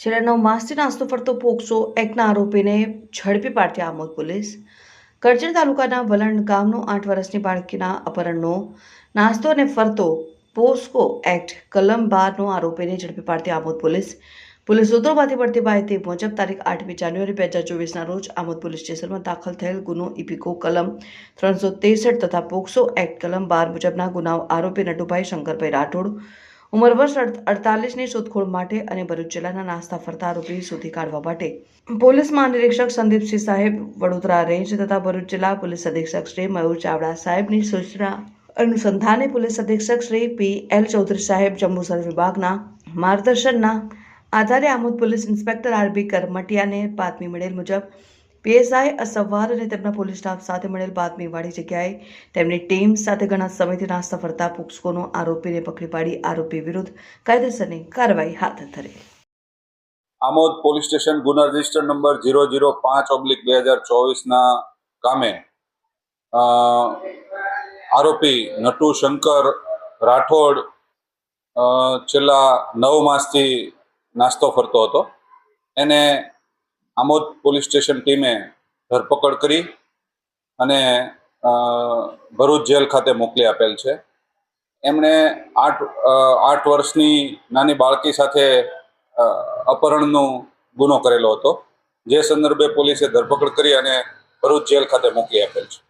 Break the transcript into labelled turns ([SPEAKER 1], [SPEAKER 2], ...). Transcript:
[SPEAKER 1] છેલ્લા નવ માસથી નાસ્તો ફરતો પોક્સો એક્ટના આરોપીને ઝડપી પાડતી આમોદ પોલીસ. કરજણ તાલુકાના વલણ ગામનો આઠ વર્ષની બાળકીના અપહરણનો નાસ્તો અને ફરતો પોસ્કો એક્ટ કલમ બારનો આરોપીને ઝડપી પાડતી આમોદ પોલીસ. પોલીસ સૂત્રોમાંથી મળતી માહિતી મુજબ તારીખ આઠમી જાન્યુઆરી બે હજાર ચોવીસના રોજ આમોદ પોલીસ સ્ટેશનમાં દાખલ થયેલ ગુનો ઇપિકો કલમ ત્રણસો ત્રેસઠ તથા પોક્સો એક્ટ કલમ બાર મુજબના ગુનાઓ આરોપી નટુભાઈ શંકરભાઈ રાઠોડ ઉંમર વર્ષ અડતાલીસની શોધખોળ માટે અને ભરૂચ જિલ્લાના નાસ્તા ફરતા આરોપી શોધી કાઢવા માટે. પોલીસ મહાનિરીક્ષક સંદીપસિંહ સાહેબ વડોદરા રેન્જ તથા ભરૂચ જિલ્લા પોલીસ અધિક્ષક શ્રી મયુર ચાવડા સાહેબની સૂચના અનુસંધાને પોલીસ અધિક્ષક શ્રી પી એલ ચૌધરી સાહેબ જંબુસર વિભાગના માર્ગદર્શનના આધારે આમોદ પોલીસ ઇન્સ્પેક્ટર આરબી કરમટિયાને બાતમી મળેલ મુજબ પીએસઆઈ અસવાર અને તેમના પોલીસ સ્ટાફ સાથે મળેલ બાતમીવાળી જગ્યાએ તેમની ટીમ સાથે ઘણા સમયથી નાસ્તા ફરતા પોક્સકોનો આરોપીને પકડી પાડી આરોપી વિરુદ્ધ કાયદેસરની કાર્યવાહી હાથ ધરી.
[SPEAKER 2] આમોદ પોલીસ સ્ટેશન ગુના રજિસ્ટર નંબર ઝીરો ઝીરો પાંચ ઓબ્લિક બે હજાર ચોવીસના કામે આરોપી નટુ શંકર રાઠોડ છેલ્લા નવ માસથી નાસ્તો ફરતો હતો. એને આમોદ પોલીસ સ્ટેશન ટીમે ધરપકડ કરી અને ભરૂચ જેલ ખાતે મોકલી આપેલ છે. એમણે આઠ આઠ વર્ષની નાની બાળકી સાથે અપહરણનો ગુનો કરેલો હતો. જે સંદર્ભે પોલીસે ધરપકડ કરી અને ભરૂચ જેલ ખાતે મોકલી આપેલ છે.